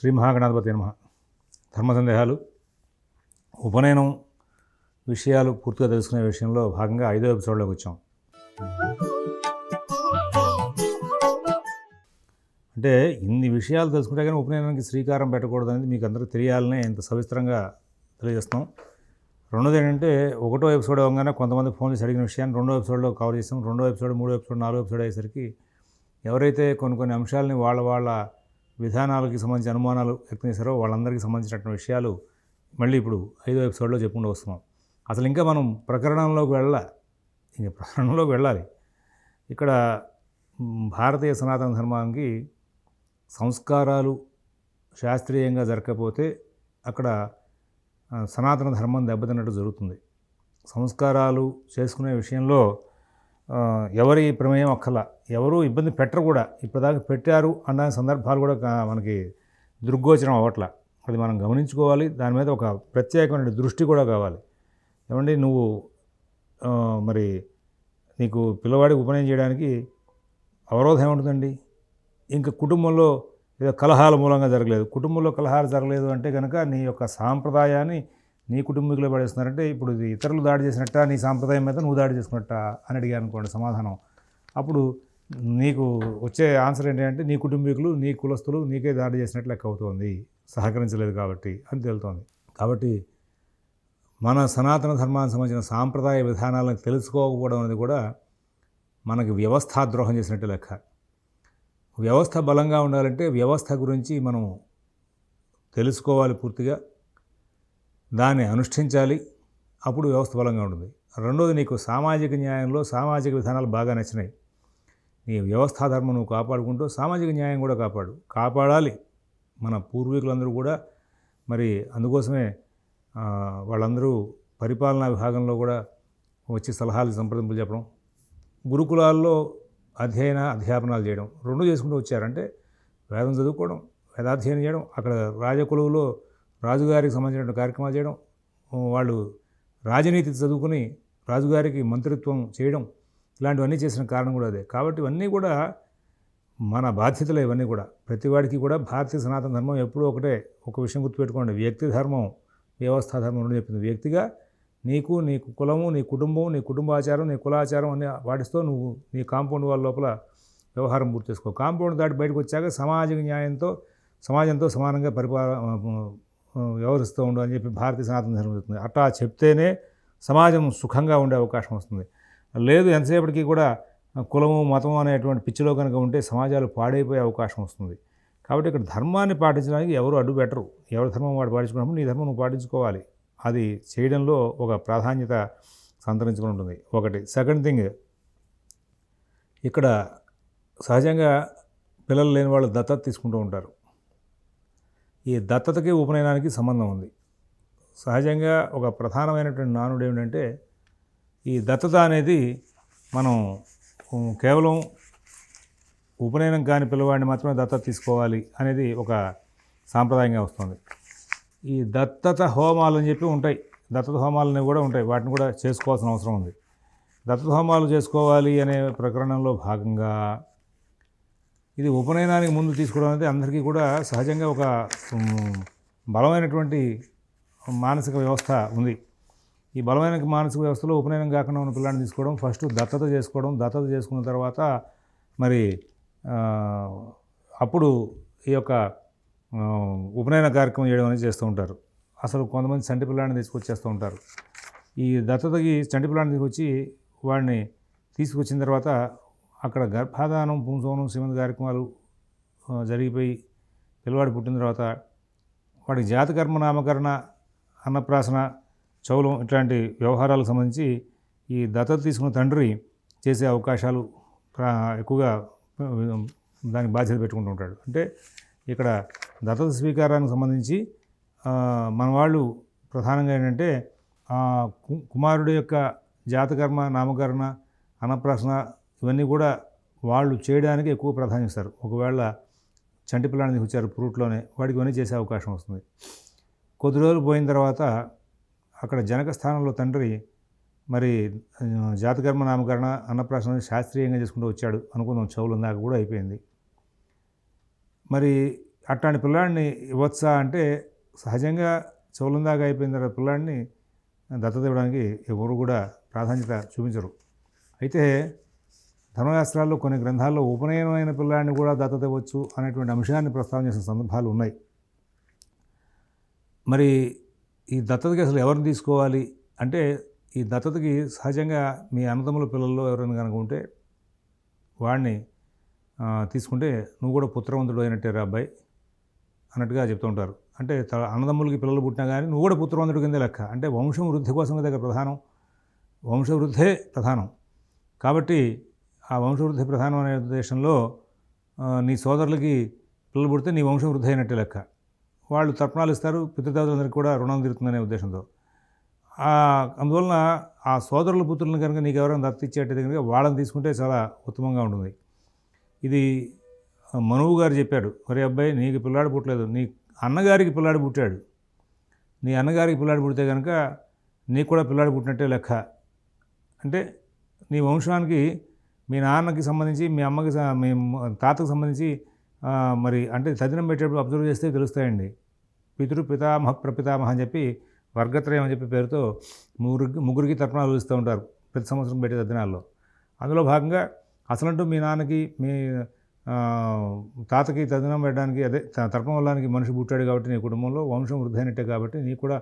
శ్రీ మహాగణాధిపతి నమ. ధర్మ సందేహాలు ఉపనయనం విషయాలు పూర్తిగా తెలుసుకునే విషయంలో భాగంగా ఐదో ఎపిసోడ్లోకి వచ్చాం. అంటే ఇన్ని విషయాలు తెలుసుకుంటే కానీ ఉపనయనానికి శ్రీకారం పెట్టకూడదు అనేది మీకు అందరికీ తెలియాలనే ఇంత సవిస్తరంగా తెలియజేస్తాం రెండోది ఏంటంటే ఒకటో ఎపిసోడ్ అవ్వగానే కొంతమంది ఫోన్ చేసి అడిగిన విషయాన్ని రెండో ఎపిసోడ్లో కవర్ చేస్తాం రెండో ఎపిసోడ్ మూడో ఎపిసోడ్ నాలుగో ఎపిసోడ్ అయ్యేసరికి ఎవరైతే కొన్ని కొన్ని అంశాలని వాళ్ళ వాళ్ళ విధానాలకి సంబంధించిన అనుమానాలు వ్యక్తం చేశారో వాళ్ళందరికీ సంబంధించినటువంటి విషయాలు మళ్ళీ ఇప్పుడు ఐదో ఎపిసోడ్లో చెప్పుకుంటూ వస్తున్నాం. అసలు ఇంకా మనం ప్రకరణంలోకి వెళ్ళ ఇంకా ప్రకరణంలోకి వెళ్ళాలి. ఇక్కడ భారతీయ సనాతన ధర్మానికి సంస్కారాలు శాస్త్రీయంగా జరగకపోతే అక్కడ సనాతన ధర్మం దెబ్బతిన్నట్టు జరుగుతుంది. సంస్కారాలు చేసుకునే విషయంలో ఎవరి ప్రమేయం అక్కల ఎవరు ఇబ్బంది పెట్టరు కూడా. ఇప్పటిదాకా పెట్టారు అన్న సందర్భాలు కూడా మనకి దృగ్గోచరం అవ్వట్ల. అది మనం గమనించుకోవాలి. దాని మీద ఒక ప్రత్యేకమైన దృష్టి కూడా కావాలి. ఏమండి నువ్వు మరి నీకు పిల్లవాడికి ఉపనయనం చేయడానికి అవరోధం ఏముంటుందండి? ఇంకా కుటుంబంలో ఏదో కలహాల మూలంగా జరగలేదు. కుటుంబంలో కలహాలు జరగలేదు అంటే కనుక నీ యొక్క సాంప్రదాయాన్ని నీ కుటుంబీకులు పడేస్తున్నారంటే ఇప్పుడు ఇది ఇతరులు దాడి చేసినట్ట నీ సాంప్రదాయం మీద నువ్వు దాడి చేసుకున్నట్ట అని అడిగాను అనుకోండి సమాధానం. అప్పుడు నీకు వచ్చే ఆన్సర్ ఏంటంటే నీ కుటుంబీకులు నీ కులస్తులు నీకే దాడి చేసినట్లు లెక్క అవుతుంది. సహకరించలేదు కాబట్టి అని తేలుతోంది. కాబట్టి మన సనాతన ధర్మానికి సంబంధించిన సాంప్రదాయ విధానాలను తెలుసుకోకపోవడం అనేది కూడా మనకి వ్యవస్థాద్రోహం చేసినట్టు లెక్క. వ్యవస్థ బలంగా ఉండాలంటే వ్యవస్థ గురించి మనం తెలుసుకోవాలి పూర్తిగా. దాన్ని అనుష్ఠించాలి. అప్పుడు వ్యవస్థ బలంగా ఉంటుంది. రెండోది నీకు సామాజిక న్యాయంలో సామాజిక విధానాలు బాగా నచ్చినాయి. నీ వ్యవస్థాధర్మం నువ్వు కాపాడుకుంటూ సామాజిక న్యాయం కూడా కాపాడు. కాపాడాలి. మన పూర్వీకులందరూ కూడా. మరి అందుకోసమే వాళ్ళందరూ పరిపాలనా విభాగంలో కూడా వచ్చి సలహాలు సంప్రదింపులు చెప్పడం. గురుకులాల్లో అధ్యయన అధ్యాపనాలు చేయడం. రెండు చేసుకుంటూ వచ్చారంటే వేదం చదువుకోవడం వేదాధ్యయనం చేయడం. అక్కడ రాజకులువులో రాజుగారికి సంబంధించిన కార్యక్రమాలు చేయడం వాళ్ళు రాజనీతి చదువుకుని రాజుగారికి మంత్రిత్వం చేయడం ఇలాంటివన్నీ చేసిన కారణం కూడా అదే. కాబట్టి ఇవన్నీ కూడా మన బాధ్యతలు ఇవన్నీ కూడా. ప్రతివాడికి కూడా భారతీయ సనాతన ధర్మం ఎప్పుడూ ఒకటే. ఒక విషయం గుర్తుపెట్టుకోండి. వ్యక్తి ధర్మం వ్యవస్థా ధర్మం అని చెప్పింది. వ్యక్తిగా నీకు నీ కులము నీ కుటుంబం నీ కుటుంబాచారం నీ కులాచారం అన్ని వాటితో నువ్వు నీ కాంపౌండ్ వాళ్ళ లోపల వ్యవహారం పూర్తి చేసుకో. కాంపౌండ్ దాటి బయటకు వచ్చాక సామాజిక న్యాయంతో సమాజంతో సమానంగా పరిపాల వ్యవహరిస్తూ ఉండు అని చెప్పి భారతీయ సనాతన ధర్మం చెప్తుంది. అట్లా చెప్తేనే సమాజం సుఖంగా ఉండే అవకాశం వస్తుంది. లేదు ఎంతసేపటికి కూడా కులము మతము అనేటువంటి పిచ్చిలో కనుక ఉంటే సమాజాలు పాడైపోయే అవకాశం వస్తుంది. కాబట్టి ఇక్కడ ధర్మాన్ని పాటించడానికి ఎవరు అడ్డు పెట్టరు. ఎవరి ధర్మం వాడు పాటించుకున్నప్పుడు నీ ధర్మం నువ్వు పాటించుకోవాలి. అది చేయడంలో ఒక ప్రాధాన్యత సంతరించుకుని ఉంటుంది. ఒకటి. సెకండ్ థింగ్ ఇక్కడ సహజంగా పిల్లలు లేని వాళ్ళు దత్తత తీసుకుంటూ ఉంటారు. ఈ దత్తతకి ఉపనయనానికి సంబంధం ఉంది. సహజంగా ఒక ప్రధానమైనటువంటి నానుడు ఏమిటంటే ఈ దత్తత అనేది మనం కేవలం ఉపనయనం కాని పిల్లవాడిని మాత్రమే దత్తత తీసుకోవాలి అనేది ఒక సాంప్రదాయంగా వస్తుంది. ఈ దత్తత హోమాలు అని చెప్పి ఉంటాయి. దత్తత హోమాలు అనేవి కూడా ఉంటాయి. వాటిని కూడా చేసుకోవాల్సిన అవసరం ఉంది. దత్తత హోమాలు చేసుకోవాలి అనే ప్రకరణంలో భాగంగా ఇది ఉపనయనానికి ముందు తీసుకోవడం అనేది అందరికీ కూడా సహజంగా ఒక బలమైనటువంటి మానసిక వ్యవస్థ ఉంది. ఈ బలమైన మానసిక వ్యవస్థలో ఉపనయనం కాకుండా ఉన్న పిల్లాన్ని తీసుకోవడం ఫస్ట్ దత్తత చేసుకోవడం దత్తత చేసుకున్న తర్వాత మరి అప్పుడు ఈ యొక్క ఉపనయన కార్యక్రమం చేయడం అనేది చేస్తూ ఉంటారు. అసలు కొంతమంది చంటి పిల్లాడిని తీసుకొచ్చేస్తూ ఉంటారు. ఈ దత్తతకి చంటి పిల్లాడిని తీసుకొచ్చి వాడిని తీసుకొచ్చిన తర్వాత అక్కడ గర్భాధానం పుంసోనం శ్రీమంత కార్యక్రమాలు జరిగిపోయి పిల్లవాడు పుట్టిన తర్వాత వాడికి జాతకర్మ నామకరణ అన్నప్రాసన చౌలం ఇట్లాంటి వ్యవహారాలకు సంబంధించి ఈ దత్తత తీసుకున్న తండ్రి చేసే అవకాశాలు ఎక్కువగా దానికి బాధ్యత పెట్టుకుంటూ ఉంటాడు. అంటే ఇక్కడ దత్తత స్వీకారానికి సంబంధించి మన వాళ్ళు ప్రధానంగా ఏంటంటే కుమారుడు యొక్క జాతకర్మ నామకరణ అన్నప్రాసన ఇవన్నీ కూడా వాళ్ళు చేయడానికి ఎక్కువ ప్రాధాన్యం ఇస్తారు. ఒకవేళ చంటి పిల్లాడిని వచ్చారు ఫ్రూట్లోనే వాడికి ఇవన్నీ చేసే అవకాశం వస్తుంది. కొద్ది రోజులు పోయిన తర్వాత అక్కడ జనక స్థానంలో తండ్రి మరి జాతకర్మ నామకరణ అన్నప్రాసన శాస్త్రీయంగా చేసుకుంటూ వచ్చాడు అనుకుందాం చెవులు దాకా కూడా అయిపోయింది. మరి అట్లాంటి పిల్లాడిని ఇవ్వచ్చా అంటే సహజంగా చౌలందాగా అయిపోయిన తర్వాత పిల్లాడిని దత్తత ఇవ్వడానికి ఎవరు కూడా ప్రాధాన్యత చూపించరు. అయితే ధర్మశాస్త్రాల్లో కొన్ని గ్రంథాల్లో ఉపనయనమైన పిల్లాడిని కూడా దత్తత ఇవ్వచ్చు అనేటువంటి అంశాన్ని ప్రస్తావన చేసిన సందర్భాలు ఉన్నాయి. మరి ఈ దత్తతకి అసలు ఎవరిని తీసుకోవాలి? అంటే ఈ దత్తతకి సహజంగా మీ అన్నదమ్ముల పిల్లల్లో ఎవరైనా కనుక ఉంటే వాడిని తీసుకుంటే నువ్వు కూడా పుత్రవంతుడు అయినట్టే రా అబ్బాయి అన్నట్టుగా చెప్తూ ఉంటారు. అంటే త- అన్నదమ్ములకి పిల్లలు పుట్టినా కానీ నువ్వు కూడా పుత్రవంతుడి కిందే లెక్క. అంటే వంశం వృద్ధి కోసం దగ్గర ప్రధానం? వంశవృద్ధే ప్రధానం. కాబట్టి ఆ వంశవృద్ధి ప్రధానం అనే ఉద్దేశంలో నీ సోదరులకి పిల్లలు పుడితే నీ వంశం వృద్ధి అయినట్టే లెక్క. వాళ్ళు తర్పణాలు ఇస్తారు పితృదేవతలందరికీ కూడా రుణం తీరుతుందనే ఉద్దేశంతో. అందువలన ఆ సోదరుల పుత్రులను కనుక నీకు ఎవరైనా దత్త ఇచ్చేటది కనుక వాళ్ళని తీసుకుంటే చాలా ఉత్తమంగా ఉంటుంది. ఇది మనువు గారు చెప్పాడు ఒరే అబ్బాయి నీకు పిల్లాడు పుట్టలేదు నీ అన్నగారికి పిల్లాడు పుట్టాడు. నీ అన్నగారికి పిల్లాడు పుడితే కనుక నీకు కూడా పిల్లాడు పుట్టినట్టే లెక్క. అంటే నీ వంశానికి మీ నాన్నకి సంబంధించి మీ అమ్మకి మీ తాతకు సంబంధించి మరి అంటే తదినం పెట్టేటప్పుడు అబ్జర్వ్ చేస్తే తెలుస్తాయండి. పితృ పితామహ ప్రపితామహ అని చెప్పి వర్గత్రయం అని చెప్పి పేరుతో ముగ్గురికి ముగ్గురికి తర్పణాలు ఇస్తూ ఉంటారు ప్రతి సంవత్సరం పెట్టే తద్దినాల్లో అందులో భాగంగా అసలంటూ మీ నాన్నకి మీ తాతకి తదినం పెట్టడానికి అదే త- తర్పణం వల్లానికి మనిషి పుట్టాడు కాబట్టి నీ కుటుంబంలో వంశం వృద్ధి అయినట్టే కాబట్టి నీకు కూడా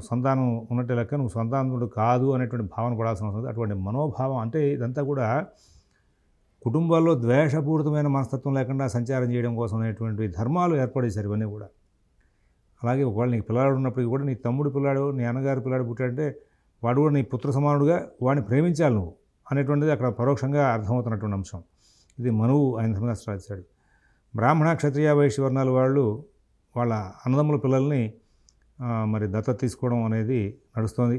సంతానం ఉన్నట్టే లెక్క నువ్వు సంతానుడు కాదు అనేటువంటి భావన పడాల్సిన అవసరం అటువంటి మనోభావం అంటే ఇదంతా కూడా కుటుంబాల్లో ద్వేషపూరితమైన మనస్తత్వం లేకుండా సంచారం చేయడం కోసం అనేటువంటి ధర్మాలు ఏర్పడేశారు ఇవన్నీ కూడా. అలాగే ఒకవేళ నీకు పిల్లాడు ఉన్నప్పటికీ కూడా నీ తమ్ముడు పిల్లాడు నీ అన్నగారు పిల్లాడు పుట్టాడంటే వాడు కూడా నీ పుత్ర సమానుడుగా వాడిని ప్రేమించాలి నువ్వు అనేటువంటిది అక్కడ పరోక్షంగా అర్థమవుతున్నటువంటి అంశం. ఇది మనువు ఆయన ధర్మశాస్త్రం బ్రాహ్మణ క్షత్రియ వైశ్య వర్ణాల వాళ్ళు వాళ్ళ అన్నదమ్ముల పిల్లల్ని మరి దత్తత తీసుకోవడం అనేది నడుస్తోంది.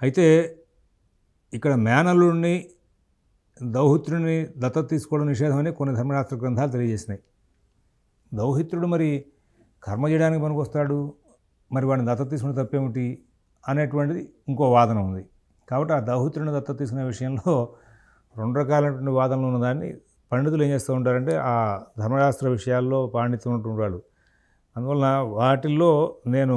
అయితే ఇక్కడ మేనల్లుడిని దౌహిత్రుడిని దత్తత తీసుకోవడం నిషేధం అని కొన్ని ధర్మశాస్త్ర గ్రంథాలు తెలియజేసినాయి. దౌహిత్రుడు మరి కర్మ చేయడానికి పనికొస్తాడు మరి వాడిని దత్తత తీసుకునే తప్పేమిటి అనేటువంటిది ఇంకో వాదన ఉంది. కాబట్టి ఆ దౌహిత్రుడిని దత్తత తీసుకునే విషయంలో రెండు రకాలైనటువంటి వాదనలు ఉన్నదాన్ని పండితులు ఏం చేస్తూ ఉంటారంటే ఆ ధర్మశాస్త్ర విషయాల్లో పాండిత్యం ఉన్నటువంటి వాళ్ళు అందువలన వాటిల్లో నేను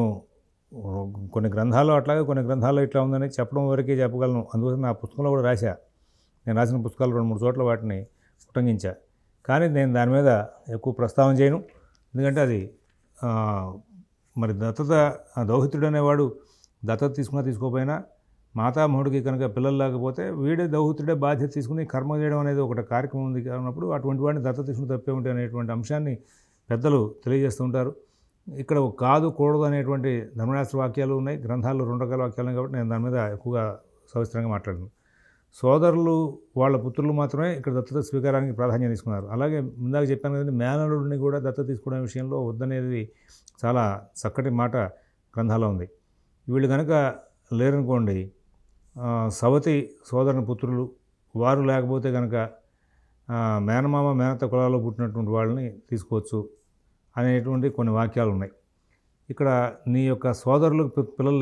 కొన్ని గ్రంథాలు అట్లాగే కొన్ని గ్రంథాల్లో ఇట్లా ఉందని చెప్పడం వరకే చెప్పగలను. అందుకోసం నా పుస్తకంలో కూడా రాశా. నేను రాసిన పుస్తకాలు రెండు మూడు చోట్ల వాటిని ఉటంకించా. కానీ నేను దాని మీద ఎక్కువ ప్రస్తావన చేయను. ఎందుకంటే అది మరి దత్తత దౌహిత్రుడు అనేవాడు దత్తత తీసుకున్నా తీసుకోపోయినా మాతామహుడికి కనుక పిల్లలు లేకపోతే వీడే దౌహిత్రుడే బాధ్యత తీసుకుని కర్మ చేయడం అనేది ఒకటి కార్యక్రమం ఉంది కానప్పుడు అటువంటి వాడిని దత్తత తీసుకుని తప్పే ఉంటాయి అనేటువంటి అంశాన్ని పెద్దలు తెలియజేస్తుంటారు ఇక్కడ కాదు కూడదు అనేటువంటి ధర్మశాస్త్ర వాక్యాలు ఉన్నాయి గ్రంథాలు రెండు రకాల వాక్యాలు ఉన్నాయి కాబట్టి నేను దాని మీద ఎక్కువగా సవిస్తరంగా మాట్లాడను. సోదరులు వాళ్ళ పుత్రులు మాత్రమే ఇక్కడ దత్తత స్వీకారానికి ప్రాధాన్యం తీసుకున్నారు. అలాగే ముందాక చెప్పాను కదండి మేనలుడిని కూడా దత్తత తీసుకోవడం విషయంలో వద్దనేది చాలా చక్కటి మాట గ్రంథాల్లో ఉంది. వీళ్ళు కనుక లేరనుకోండి సవతి సోదరుని పుత్రులు వారు లేకపోతే కనుక మేనమామ మేనత కులాల్లో పుట్టినటువంటి వాళ్ళని తీసుకోవచ్చు. అనేటువంటి కొన్ని వాక్యాలు ఉన్నాయి ఇక్కడ నీ యొక్క సోదరులకు పిల్లలు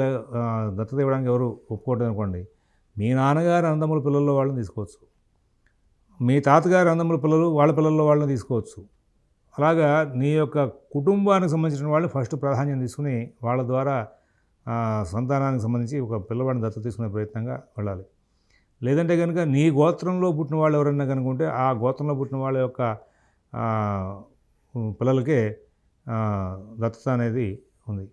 దత్తత ఇవ్వడానికి ఎవరు ఒప్పుకోవట్లేదు అనుకోండి మీ నాన్నగారు అందముల పిల్లల్లో వాళ్ళని తీసుకోవచ్చు. మీ తాతగారు అందముల పిల్లలు వాళ్ళ పిల్లల్లో వాళ్ళని తీసుకోవచ్చు. అలాగా నీ యొక్క కుటుంబానికి సంబంధించిన వాళ్ళు ఫస్ట్ ప్రాధాన్యం తీసుకుని వాళ్ళ ద్వారా సంతానానికి సంబంధించి ఒక పిల్లవాడిని దత్తత తీసుకునే ప్రయత్నంగా వెళ్ళాలి. లేదంటే కనుక నీ గోత్రంలో పుట్టిన వాళ్ళు ఎవరైనా కనుక ఉంటే ఆ గోత్రంలో పుట్టిన వాళ్ళ యొక్క పిల్లలకే దత్తత అనేది ఉంది.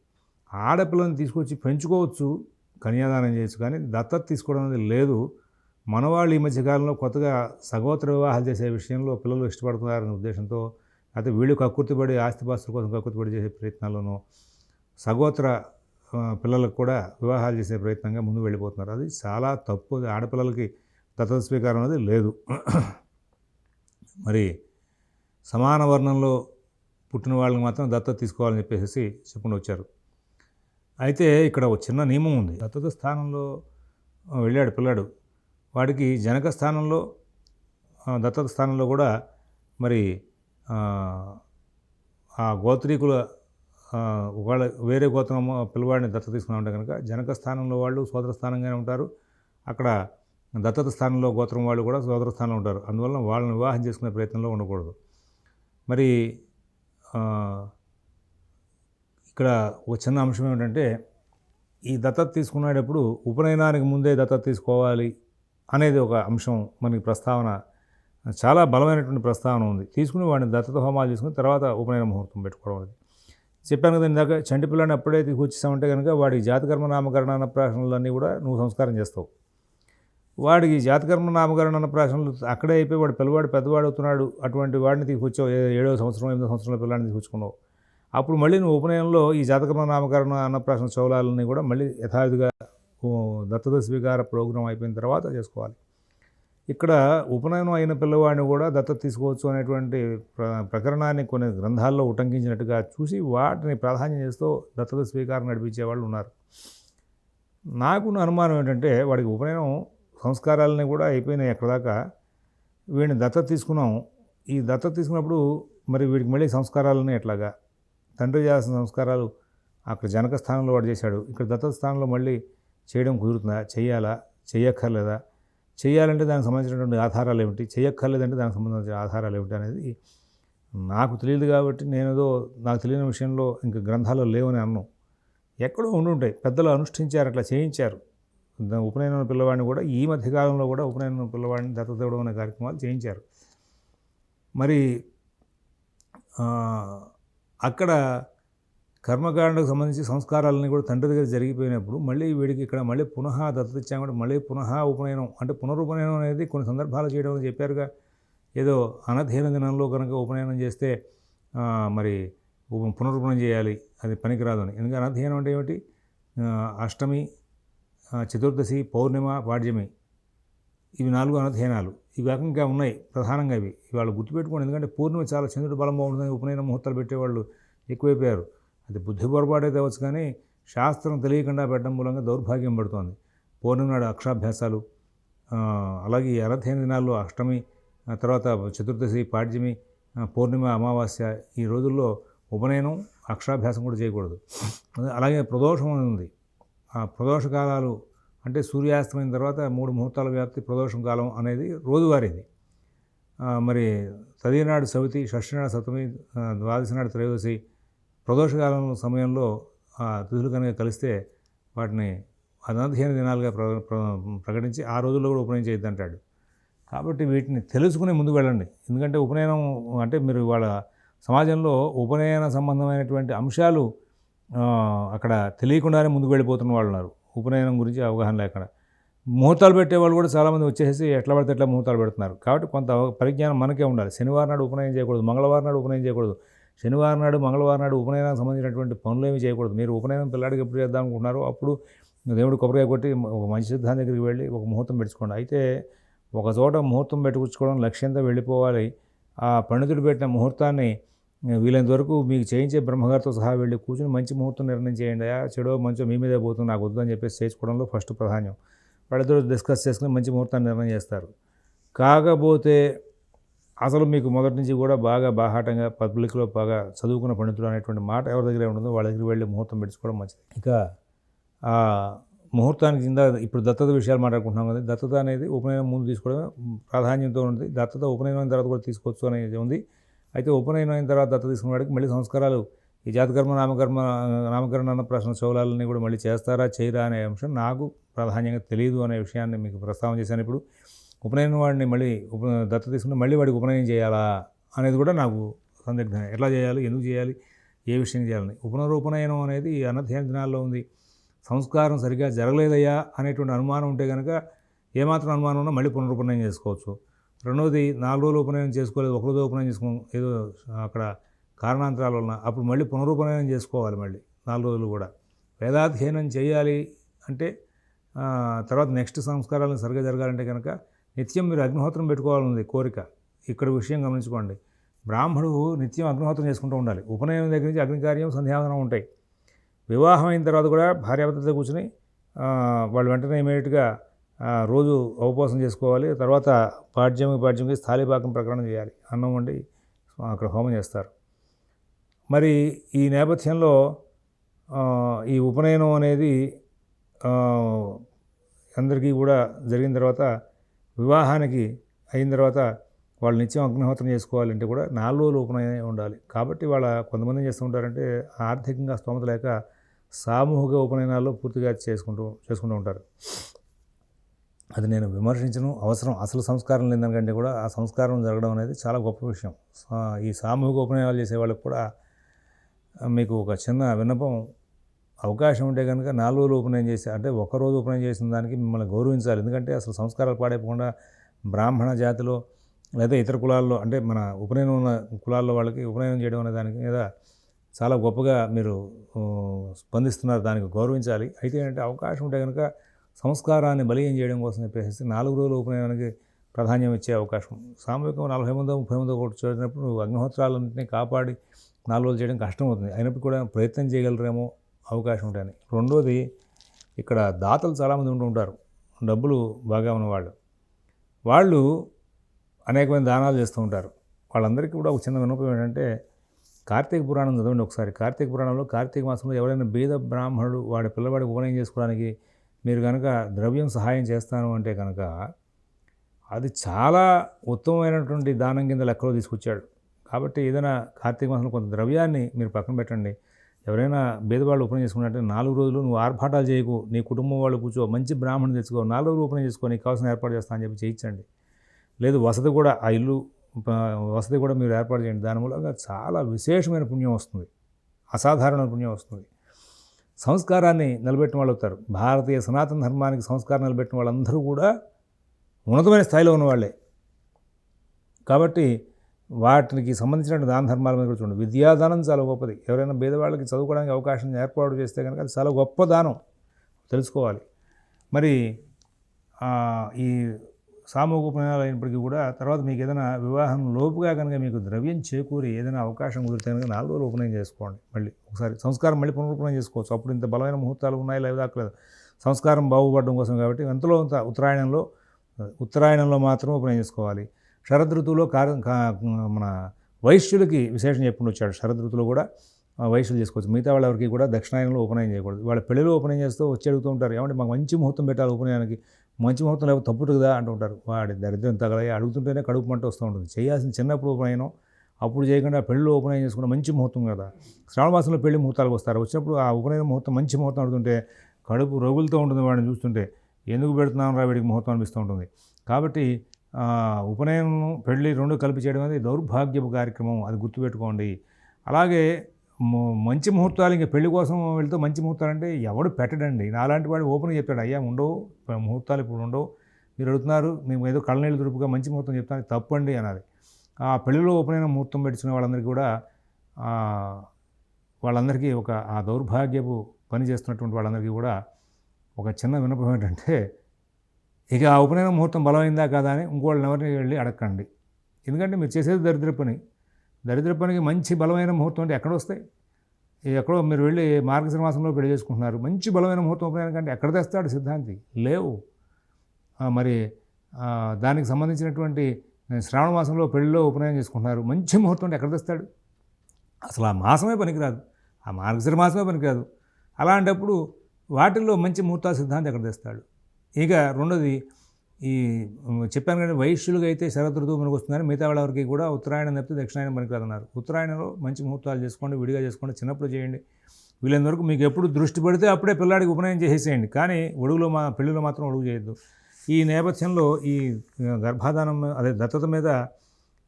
ఆడపిల్లని తీసుకొచ్చి పెంచుకోవచ్చు కన్యాదానం చేయొచ్చు కానీ దత్తత తీసుకోవడం అనేది లేదు. మనవాళ్ళు ఈ మధ్యకాలంలో కొత్తగా సగోత్ర వివాహాలు చేసే విషయంలో పిల్లలు ఇష్టపడుతున్నారనే ఉద్దేశంతో అయితే వీళ్ళు కక్కుర్తిపడి ఆస్తిపాస్తుల కోసం కక్కుర్తిపడి చేసే ప్రయత్నాల్లోనూ సగోత్ర పిల్లలకు కూడా వివాహాలు చేసే ప్రయత్నంగా ముందు వెళ్ళిపోతున్నారు. అది చాలా తప్పు. ఆడపిల్లలకి దత్తత స్వీకారం అనేది లేదు. మరి సమాన వర్ణంలో పుట్టిన వాళ్ళని మాత్రం దత్తత తీసుకోవాలని చెప్పేసి చెప్పుకుంటూ వచ్చారు. అయితే ఇక్కడ ఒక చిన్న నియమం ఉంది. దత్తత స్థానంలో వెళ్ళాడు పిల్లాడు. వాడికి జనక స్థానంలో దత్తత స్థానంలో కూడా మరి ఆ, గోత్రీకుల ఒకవేళ వేరే గోత్రం పిల్లవాడిని దత్తత తీసుకున్నామంటే కనుక జనక స్థానంలో వాళ్ళు సోదర స్థానంగానే ఉంటారు. అక్కడ దత్తత స్థానంలో గోత్రం వాళ్ళు కూడా సోదర స్థానంలో ఉంటారు. అందువలన వాళ్ళని వివాహం చేసుకునే ప్రయత్నంలో ఉండకూడదు. మరి ఇక్కడ ఒక చిన్న అంశం ఏమిటంటే ఈ దత్తత తీసుకునేటప్పుడు ఉపనయనానికి ముందే దత్తత తీసుకోవాలి అనేది ఒక అంశం మనకి ప్రస్తావన చాలా బలమైనటువంటి ప్రస్తావన ఉంది. తీసుకుని వాడిని దత్తత హోమాలు తీసుకుని తర్వాత ఉపనయన ముహూర్తం పెట్టుకోవడం అనేది. చెప్పాను కదా ఇందాక చంటి పిల్లని అప్పుడే తీసుకొచ్చేసామంటే కనుక వాడి జాతకర్మ నామకరణ అన్నప్రాసనలన్నీ కూడా నువ్వు సంస్కారం చేస్తావు. వాడికి జాతకర్మ నామకరణ అన్నప్రాసనలు అక్కడే అయిపోయి వాడు పిల్లవాడు పెద్దవాడు అవుతున్నాడు అటువంటి వాడిని తీసుకొచ్చావు ఏ- ఏడో సంవత్సరం ఎనిమిదో సంవత్సరంలో పిల్లాడిని తీసుకొచ్చుకున్నావు. అప్పుడు మళ్ళీ నువ్వు ఉపనయనంలో ఈ జాతకర్మ నామకరణ అన్నప్రాసన చౌలాలని కూడా మళ్ళీ యథావిధిగా దత్తత స్వీకార ప్రోగ్రాం అయిపోయిన తర్వాత చేసుకోవాలి. ఇక్కడ ఉపనయనం అయిన పిల్లవాడిని కూడా దత్తత తీసుకోవచ్చు అనేటువంటి ప్ర ప్రకరణాన్ని కొన్ని గ్రంథాల్లో ఉటంకించినట్టుగా చూసి వాటిని ప్రాధాన్యం చేస్తూ దత్తత స్వీకారం నడిపించే వాళ్ళు ఉన్నారు. నాకున్న అనుమానం ఏంటంటే వాడికి ఉపనయనం సంస్కారాలని కూడా అయిపోయినాయి ఎక్కడ దాకా. వీడిని దత్తత తీసుకున్నాం. ఈ దత్త తీసుకున్నప్పుడు మరి వీడికి మళ్ళీ సంస్కారాలని ఎట్లాగా తండ్రి చేయాల్సిన సంస్కారాలు అక్కడ జనక స్థానంలో వాడు చేశాడు. ఇక్కడ దత్త స్థానంలో మళ్ళీ చేయడం కుదురుతుందా? చేయాలా చేయక్కర్లేదా చేయాలంటే దానికి సంబంధించినటువంటి ఆధారాలు ఏమిటి? చేయక్కర్లేదంటే దానికి సంబంధించిన ఆధారాలు ఏమిటి అనేది నాకు తెలియదు కాబట్టి నేను ఏదో నాకు తెలియని విషయంలో ఇంకా గ్రంథాలు లేవని అన్నం. ఎక్కడో ఉండుంటాయి. పెద్దలు అనుష్ఠించారు అట్లా చేయించారు. ఉపనయనం పిల్లవాడిని కూడా ఈ మధ్యకాలంలో కూడా ఉపనయనం పిల్లవాడిని దత్తత ఇవ్వడం అనే కార్యక్రమాలు చేయించారు. మరి అక్కడ కర్మకాండకు సంబంధించి సంస్కారాలని కూడా తండ్రి దగ్గర జరిగిపోయినప్పుడు మళ్ళీ వీడికి ఇక్కడ మళ్ళీ పునః దత్తత ఇచ్చామంటే మళ్ళీ పునః ఉపనయనం అంటే పునరుపనయనం అనేది కొన్ని సందర్భాలు చేయడం అని చెప్పారుగా. ఏదో అనధ్యయన దినంలో కనుక ఉపనయనం చేస్తే మరి ఉ- చేయాలి అది పనికిరాదు అని. ఎందుకంటే అనధ్యయనం అంటే ఏమిటి? అష్టమి చతుర్దశి పౌర్ణిమ పాడ్యమి ఇవి నాలుగు అనధ్యయనాలు. ఇవి కాక ఉన్నాయి ప్రధానంగా ఇవి. ఇవాళ గుర్తుపెట్టుకోండి ఎందుకంటే పూర్ణిమ చాలా చంద్రుడు బలం బాగుంటుందని ఉపనయన ముహూర్తాలు పెట్టేవాళ్ళు ఎక్కువైపోయారు. అది బుద్ధి పొరపాటే తేవచ్చు కానీ శాస్త్రం తెలియకుండా పెట్టడం మూలంగా దౌర్భాగ్యం పడుతోంది. పౌర్ణమి నాడు అక్షరాభ్యాసాలు అలాగే ఈ అనధ్యయన దినాల్లో అష్టమి తర్వాత చతుర్దశి పాడ్యమి పౌర్ణిమ అమావాస్య ఈ రోజుల్లో ఉపనయనం అక్షరాభ్యాసం కూడా చేయకూడదు. అలాగే ప్రదోషం ఉంది. ఆ అంటే సూర్యాస్తమైన తర్వాత మూడు ముహూర్తాల వ్యాప్తి ప్రదోషం కాలం అనేది రోజువారీది. మరి తదినాడు సవితి షష్ఠనాడు సప్తమి ఆ, ద్వాదశి నాడు త్రయోదశి ప్రదోషకాలం సమయంలో తిథులు కనుక కలిస్తే వాటిని అనధ్యయన దినాలుగా ప్ర ప్రకటించి ఆ రోజుల్లో కూడా ఉపనయనం చేయొద్దు అంటాడు కాబట్టి వీటిని తెలుసుకుని ముందుకు వెళ్ళండి. ఎందుకంటే ఉపనయనం అంటే మీరు వాళ్ళ సమాజంలో ఉపనయన సంబంధమైనటువంటి అంశాలు అక్కడ తెలియకుండానే ముందుకు వెళ్ళిపోతున్న వాళ్ళు ఉన్నారు. ఉపనయనం గురించి అవగాహన లేకుండా. ముహూర్తాలు పెట్టేవాళ్ళు కూడా చాలామంది వచ్చేసి ఎట్లా పడితే ఎట్లా ముహూర్తాలు పెడుతున్నారు. కాబట్టి కొంత పరిజ్ఞానం మనకే ఉండాలి. శనివారం నాడు ఉపనయనం చేయకూడదు మంగళవారం నాడు ఉపనయనం చేయకూడదు. శనివారం నాడు మంగళవారం నాడు ఉపనయనానికి సంబంధించినటువంటి పనులు ఏమి చేయకూడదు. మీరు ఉపనయనం పిల్లాడికి ఎప్పుడు చేద్దాం అనుకుంటున్నారో అప్పుడు దేవుడు కొబ్బరికాయ కొట్టి ఒక మంచి సిద్ధాంతం దగ్గరికి వెళ్ళి ఒక ముహూర్తం పెట్టుకోండి. అయితే ఒక చోట ముహూర్తం పెట్టుకుంచుకోవడం లక్ష్యంతో వెళ్ళిపోవాలి. ఆ పండితుడు పెట్టిన ముహూర్తాన్ని వీలైనంత వరకు మీకు చేయించే బ్రహ్మగారితో సహా వెళ్ళి కూర్చుని మంచి ముహూర్తం నిర్ణయం చేయండి ఆ చెడో మంచో మీ మీదే పోతుంది నాకు వద్దని చెప్పేసి చేయించుకోవడంలో ఫస్ట్ ప్రాధాన్యం. వాళ్ళిద్దరూ డిస్కస్ చేసుకుని మంచి ముహూర్తాన్ని నిర్ణయం చేస్తారు. కాకపోతే అసలు మీకు మొదటి నుంచి కూడా బాగా బాహాటంగా పబ్లిక్లో బాగా చదువుకున్న పండితులు అనేటువంటి మాట ఎవరి దగ్గర ఉంటుందో వాళ్ళ దగ్గర వెళ్ళి ముహూర్తం పెట్టుకోవడం మంచిది. ఇక ముహూర్తానికి కింద ఇప్పుడు దత్తత విషయాలు మాట్లాడుకుంటున్నాం కదా దత్తత అనేది ఉపనయనం ముందు తీసుకోవడం ప్రాధాన్యంతో ఉంది దత్తత ఉపనయనం తర్వాత కూడా తీసుకోవచ్చు అనేది ఉంది. అయితే ఉపనయనం అయిన తర్వాత దత్త తీసుకున్న వాడికి మళ్ళీ సంస్కారాలు ఈ జాతకర్మ నామకర్మ నామకరణ అన్న ప్రశ్న చౌలాలని కూడా మళ్ళీ చేస్తారా చేయరా అనే అంశం నాకు ప్రాధాన్యంగా తెలియదు అనే విషయాన్ని మీకు ప్రస్తావన చేశాను ఇప్పుడు. ఉపనయనం వాడిని మళ్ళీ ఉప దత్త తీసుకుని మళ్ళీ వాడికి ఉపనయనం చేయాలా అనేది కూడా నాకు సందిగ్ధం. ఎట్లా చేయాలి ఎందుకు చేయాలి ఏ విషయం చేయాలని. ఉపనరోపనయనం అనేది ఈ అనధ్యయన దినాల్లో ఉంది. సంస్కారం సరిగ్గా జరగలేదయ్యా అనేటువంటి అనుమానం ఉంటే కనుక ఏమాత్రం అనుమానం ఉన్నా మళ్ళీ పునరుపనయం చేసుకోవచ్చు. రెండవది నాలుగు రోజులు ఉపనయనం చేసుకోలేదు ఒక రోజు ఉపనయనం చేసుకో ఏదో అక్కడ కారణాంతరాల వలన అప్పుడు మళ్ళీ పునరుపనయనం చేసుకోవాలి మళ్ళీ నాలుగు రోజులు కూడా. వేదాధ్యయనం చేయాలి అంటే తర్వాత నెక్స్ట్ సంస్కారాలను సరిగ్గా జరగాలంటే కనుక నిత్యం మీరు అగ్నిహోత్రం పెట్టుకోవాలన్నది కోరిక. ఇక్కడ విషయం గమనించుకోండి. బ్రాహ్మడు నిత్యం అగ్నిహోత్రం చేసుకుంటూ ఉండాలి. ఉపనయనం దగ్గర నుంచి అగ్నికార్యం సంధ్యావనం ఉంటాయి. వివాహం అయిన తర్వాత కూడా భార్యాభర్తతో కూర్చుని వాళ్ళు వెంటనే ఇమీడియట్గా రోజు ఉపవాసం చేసుకోవాలి. తర్వాత పాడ్యమికి పాడ్యంకి స్థాళీపాకం ప్రకటన చేయాలి. అన్నం వండి అక్కడ హోమం చేస్తారు. మరి ఈ నేపథ్యంలో ఈ ఉపనయనం అనేది అందరికీ కూడా జరిగిన తర్వాత వివాహానికి అయిన తర్వాత వాళ్ళు నిత్యం అగ్నిహోత్రం చేసుకోవాలంటే కూడా నాలుగు రోజులు ఉపనయనం ఉండాలి. కాబట్టి వాళ్ళ కొంతమంది చేస్తూ ఉంటారంటే ఆర్థికంగా స్తోమత లేక సామూహిక ఉపనయనాల్లో పూర్తిగా చేసుకుంటూ చేసుకుంటూ ఉంటారు. అది నేను విమర్శించను. అవసరం అసలు సంస్కారం లేదనికంటే కూడా ఆ సంస్కారం జరగడం అనేది చాలా గొప్ప విషయం. ఈ సామూహిక ఉపనయనాలు చేసే వాళ్ళకి కూడా మీకు ఒక చిన్న విన్నపం అవకాశం ఉంటే కనుక నాలుగు రోజులు ఉపనయనం చేసి అంటే ఒక రోజు ఉపనయనం చేసిన దానికి మిమ్మల్ని గౌరవించాలి. ఎందుకంటే అసలు సంస్కారాలు పాడైపోకుండా బ్రాహ్మణ జాతిలో లేదా ఇతర కులాల్లో అంటే మన ఉపనయనం ఉన్న కులాల్లో వాళ్ళకి ఉపనయనం చేయడం అనే దానికి మీద చాలా గొప్పగా మీరు స్పందిస్తున్నారు. దానికి గౌరవించాలి. అయితే ఏంటంటే అవకాశం ఉంటే కనుక సంస్కారాన్ని బలీయం చేయడం కోసం చెప్పేసి నాలుగు రోజులు ఉపనయనానికి ప్రాధాన్యం ఇచ్చే అవకాశం. సామూహికం నలభై మందో ముప్పై మందో ఒకటి చేసినప్పుడు అగ్నిహోత్రాలన్నింటినీ కాపాడి నాలుగు రోజులు చేయడం కష్టం అవుతుంది అయినప్పుడు కూడా ప్రయత్నం చేయగలరేమో అవకాశం ఉంటాయని. రెండోది ఇక్కడ దాతలు చాలామంది ఉంటూ ఉంటారు. డబ్బులు బాగా ఉన్నవాళ్ళు. వాళ్ళు అనేకమైన దానాలు చేస్తూ ఉంటారు. వాళ్ళందరికీ కూడా ఒక చిన్న వినోపం ఏంటంటే కార్తీక పురాణం చదవండి ఒకసారి. కార్తీక పురాణంలో కార్తీక మాసంలో ఎవరైనా బీద బ్రాహ్మణుడు వాడి పిల్లవాడికి ఉపనయం చేసుకోవడానికి మీరు కనుక ద్రవ్యం సహాయం చేస్తాను అంటే కనుక అది చాలా ఉత్తమమైనటువంటి దానం కింద లెక్కలో తీసుకొచ్చాడు. కాబట్టి ఏదైనా కార్తీక మాసంలో కొంత ద్రవ్యాన్ని మీరు పక్కన పెట్టండి. ఎవరైనా భేదవాళ్ళు ఉపనయం చేసుకున్నట్టే నాలుగు రోజులు నువ్వు ఆర్భాటాలు చేయకు నీ కుటుంబం వాళ్ళు కూర్చో మంచి బ్రాహ్మణుని తెచ్చుకో నాలుగు రోజులు ఉపనయం చేసుకో నీకు కావాల్సిన ఏర్పాటు చేస్తా అని చెప్పి చేయించండి. లేదు వసతి కూడా ఆ ఇల్లు వసతి కూడా మీరు ఏర్పాటు చేయండి. దాని మూలంగా చాలా విశేషమైన పుణ్యం వస్తుంది. అసాధారణ పుణ్యం వస్తుంది. సంస్కారాన్ని నిలబెట్టిన వాళ్ళు అవుతారు. భారతీయ సనాతన ధర్మానికి సంస్కారం నిలబెట్టిన వాళ్ళందరూ కూడా ఉన్నతమైన స్థాయిలో ఉన్నవాళ్ళే కాబట్టి వాటికి సంబంధించిన దాన ధర్మాల మీద కూడా చూడండి. విద్యాదానం చాలా గొప్పది. ఎవరైనా పేదవాళ్ళకి చదువుకోవడానికి అవకాశం ఏర్పాటు చేస్తే కనుక అది చాలా గొప్ప దానం. తెలుసుకోవాలి. మరి ఈ సామూహిక ఉపనయనాలు అయినప్పటికీ కూడా తర్వాత మీకు ఏదైనా వివాహం లోపుగా కనుక మీకు ద్రవ్యం చేకూరి ఏదైనా అవకాశం కుదిరితే కనుక నాలుగు రోజులు ఉపనయనం చేసుకోండి. మళ్ళీ ఒకసారి సంస్కారం మళ్ళీ పునరుపనయం చేసుకోవచ్చు. అప్పుడు ఇంత బలమైన ముహూర్తాలు ఉన్నాయి లేదా అక్కలేదు సంస్కారం బాగుపడడం కోసం కాబట్టి ఎంతలో అంత ఉత్తరాయణంలో ఉత్తరాయణంలో మాత్రం ఉపనయనం చేసుకోవాలి. శరదృతువులో కార కా- మన వైశ్యులకి విశేషం చెప్పండి వచ్చాడు. శరదృతువులో కూడా వయసులు చేసుకోవచ్చు. మిగతా వాళ్ళెవరికి కూడా దక్షిణాయనంలో ఉపనయనం చేయకూడదు. వాళ్ళ పెళ్ళిలో ఉపనయనం చేస్తూ వచ్చి అడుగుతూ ఉంటారు. ఏమంటే మాకు మంచి ముహూర్తం పెట్టాలి ఉపనయనానికి? మంచి ముహూర్తం లేకపోతే తప్పుడు కదా అంటుంటారు. వాడి దరిద్రం తగలయ్యి అడుగుతుంటేనే కడుపు మంట వస్తూ ఉంటుంది. చేయాల్సిన చిన్నప్పుడు ఉపనయనం అప్పుడు చేయకుండా పెళ్ళిలో ఉపనయనం చేసుకుంటే మంచి ముహూర్తం కదా. శ్రావణ మాసంలో పెళ్ళి ముహూర్తాలకు వస్తారు. వచ్చినప్పుడు ఆ ఉపనయన ముహూర్తం మంచి ముహూర్తం అడుగుతుంటే కడుపు రోగులతో ఉంటుంది వాడిని చూస్తుంటే. ఎందుకు పెడుతున్నాం రా వీడికి ముహూర్తం అనిపిస్తూ ఉంటుంది. కాబట్టి ఉపనయనం పెళ్ళి రెండు కలిపి చేయడం అనేది దౌర్భాగ్యపు కార్యక్రమం. అది గుర్తుపెట్టుకోండి. అలాగే మంచి ముహూర్తాలు ఇంకా పెళ్ళి కోసం వెళ్తే మంచి ముహూర్తాలు అంటే ఎవడు పెట్టడండి. నాలాంటి వాడు ఓపెన్ చెప్తాడు అయ్యా ఉండవు ముహూర్తాలు ఇప్పుడు ఉండవు. మీరు అడుగుతున్నారు మేము ఏదో కళ్ళనీళ్ళు దురుపుగా మంచి ముహూర్తం చెప్తాను తప్పండి అన్నది ఆ పెళ్ళిలో ఓపెన్ ముహూర్తం పెట్టుకునే వాళ్ళందరికీ కూడా వాళ్ళందరికీ ఒక ఆ దౌర్భాగ్యపు పని చేస్తున్నటువంటి వాళ్ళందరికీ కూడా ఒక చిన్న వినపం ఏంటంటే ఇక ఆ ఉపనయన ముహూర్తం బలమైందా కాదా అని ఇంకోళ్ళని ఎవరిని వెళ్ళి అడగండి ఎందుకంటే మీరు చేసేది దరిద్ర పని. దరిద్ర పనికి మంచి బలమైన ముహూర్తం అంటే ఎక్కడ వస్తాయి? ఎక్కడో మీరు వెళ్ళి మార్గశిర మాసంలో పెళ్ళి చేసుకుంటున్నారు. మంచి బలమైన ముహూర్తం ఉపనయనం కంటే ఎక్కడ తెస్తాడు సిద్ధాంతి? లేవు. మరి దానికి సంబంధించినటువంటి శ్రావణ మాసంలో పెళ్ళిలో ఉపనయనం చేసుకుంటున్నారు. మంచి ముహూర్తం అంటే ఎక్కడ తెస్తాడు? అసలు ఆ మాసమే పనికిరాదు. ఆ మార్గశిర మాసమే పనికిరాదు. అలాంటప్పుడు వాటిల్లో మంచి ముహూర్తాల సిద్ధాంతం ఎక్కడ తెస్తాడు? ఇక రెండోది ఈ చెప్పాను కానీ వైశ్యులుగా అయితే శరద్ ఋతువు మనకు వస్తుందని మిగతా వాళ్ళకి కూడా ఉత్తరాయణం తప్పితే దక్షిణాయనం పనికిరాదన్నారు. ఉత్తరాయణంలో మంచి ముహూర్తాలు చేసుకోండి విడిగా చేసుకోండి చిన్నప్పుడు చేయండి. వీళ్ళంత వరకు మీకు ఎప్పుడు దృష్టి పడితే అప్పుడే పిల్లాడికి ఉపనయనం చేసేసేయండి కానీ ఒడుగులో మా పెళ్ళిలో మాత్రం ఒడుగు చేయొద్దు. ఈ నేపథ్యంలో ఈ గర్భాధానం అదే దత్తత మీద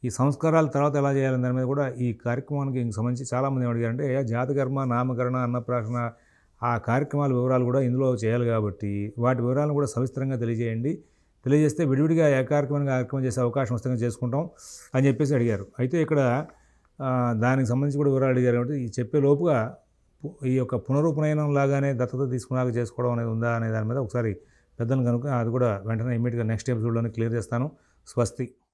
ఈ సంస్కారాల తర్వాత ఎలా చేయాలని దాని మీద కూడా ఈ కార్యక్రమానికి సంబంధించి చాలామంది అడిగారంటే జాతకర్మ నామకరణ అన్నప్రాసన ఆ కార్యక్రమాల వివరాలు కూడా ఇందులో చేయాలి కాబట్టి వాటి వివరాలను కూడా సవిస్తరంగా తెలియజేయండి. తెలియజేస్తే విడివిడిగా ఏ కార్యక్రమానికి కార్యక్రమం చేసే అవకాశం వస్తే చేసుకుంటాం అని చెప్పేసి అడిగారు. అయితే ఇక్కడ దానికి సంబంధించి కూడా వివరాలు అడిగారు కాబట్టి ఈ చెప్పే లోపుగా ఈ యొక్క పునరుపనయనం లాగానే దత్తత తీసుకున్నాక చేసుకోవడం అనేది ఉందా అనే దాని మీద ఒకసారి పెద్దలు కనుక అది కూడా వెంటనే ఇమీడియట్గా నెక్స్ట్ ఎపిసోడ్లోనే క్లియర్ చేస్తాను. స్వస్తి.